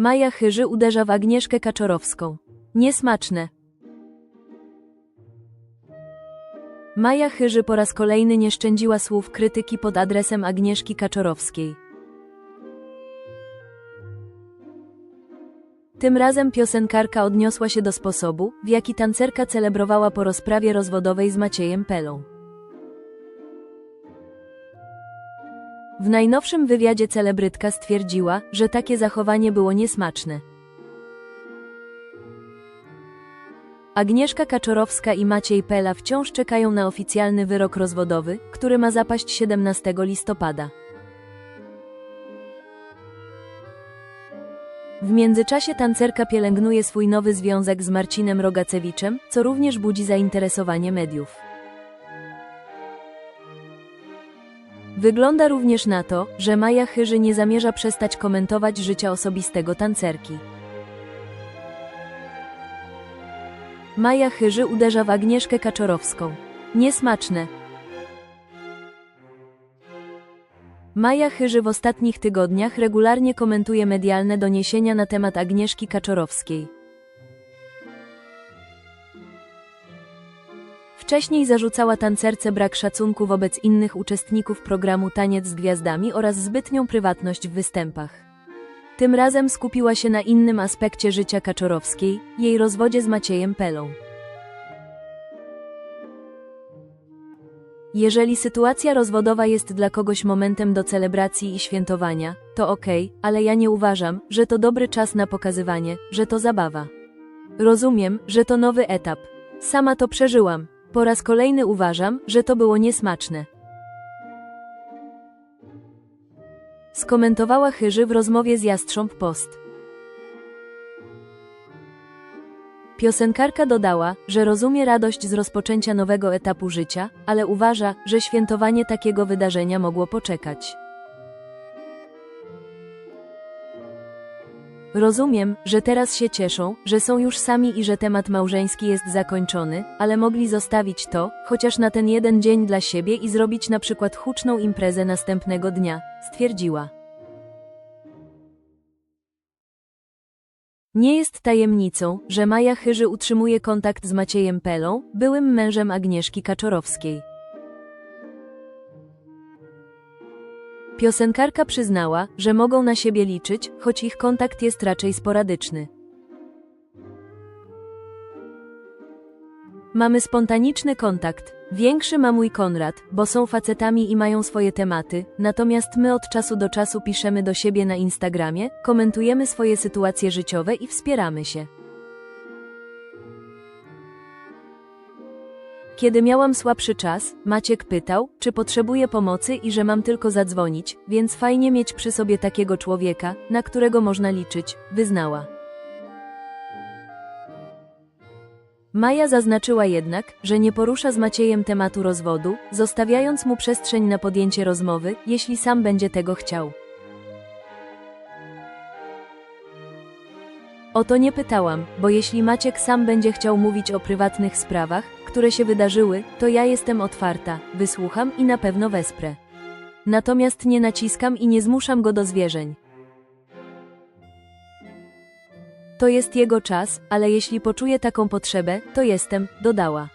Maja Chyży uderza w Agnieszkę Kaczorowską. Niesmaczne. Maja Chyży po raz kolejny nie szczędziła słów krytyki pod adresem Agnieszki Kaczorowskiej. Tym razem piosenkarka odniosła się do sposobu, w jaki tancerka celebrowała po rozprawie rozwodowej z Maciejem Pelą. W najnowszym wywiadzie celebrytka stwierdziła, że takie zachowanie było niesmaczne. Agnieszka Kaczorowska i Maciej Pela wciąż czekają na oficjalny wyrok rozwodowy, który ma zapaść 17 listopada. W międzyczasie tancerka pielęgnuje swój nowy związek z Marcinem Rogacewiczem, co również budzi zainteresowanie mediów. Wygląda również na to, że Maja Chyży nie zamierza przestać komentować życia osobistego tancerki. Maja Chyży uderza w Agnieszkę Kaczorowską. Niesmaczne. Maja Chyży w ostatnich tygodniach regularnie komentuje medialne doniesienia na temat Agnieszki Kaczorowskiej. Wcześniej zarzucała tancerce brak szacunku wobec innych uczestników programu Taniec z Gwiazdami oraz zbytnią prywatność w występach. Tym razem skupiła się na innym aspekcie życia Kaczorowskiej, jej rozwodzie z Maciejem Pelą. Jeżeli sytuacja rozwodowa jest dla kogoś momentem do celebracji i świętowania, to okej, ale ja nie uważam, że to dobry czas na pokazywanie, że to zabawa. Rozumiem, że to nowy etap. Sama to przeżyłam. Po raz kolejny uważam, że to było niesmaczne. Skomentowała Chyży w rozmowie z Jastrząb Post. Piosenkarka dodała, że rozumie radość z rozpoczęcia nowego etapu życia, ale uważa, że świętowanie takiego wydarzenia mogło poczekać. Rozumiem, że teraz się cieszą, że są już sami i że temat małżeński jest zakończony, ale mogli zostawić to, chociaż na ten jeden dzień dla siebie i zrobić na przykład huczną imprezę następnego dnia, stwierdziła. Nie jest tajemnicą, że Maja Chyży utrzymuje kontakt z Maciejem Pelą, byłym mężem Agnieszki Kaczorowskiej. Piosenkarka przyznała, że mogą na siebie liczyć, choć ich kontakt jest raczej sporadyczny. Mamy spontaniczny kontakt. Większy ma mój Konrad, bo są facetami i mają swoje tematy, natomiast my od czasu do czasu piszemy do siebie na Instagramie, komentujemy swoje sytuacje życiowe i wspieramy się. Kiedy miałam słabszy czas, Maciek pytał, czy potrzebuję pomocy i że mam tylko zadzwonić, więc fajnie mieć przy sobie takiego człowieka, na którego można liczyć, wyznała. Maja zaznaczyła jednak, że nie porusza z Maciejem tematu rozwodu, zostawiając mu przestrzeń na podjęcie rozmowy, jeśli sam będzie tego chciał. O to nie pytałam, bo jeśli Maciek sam będzie chciał mówić o prywatnych sprawach, które się wydarzyły, to ja jestem otwarta, wysłucham i na pewno wesprę. Natomiast nie naciskam i nie zmuszam go do zwierzeń. To jest jego czas, ale jeśli poczuje taką potrzebę, to jestem, dodała.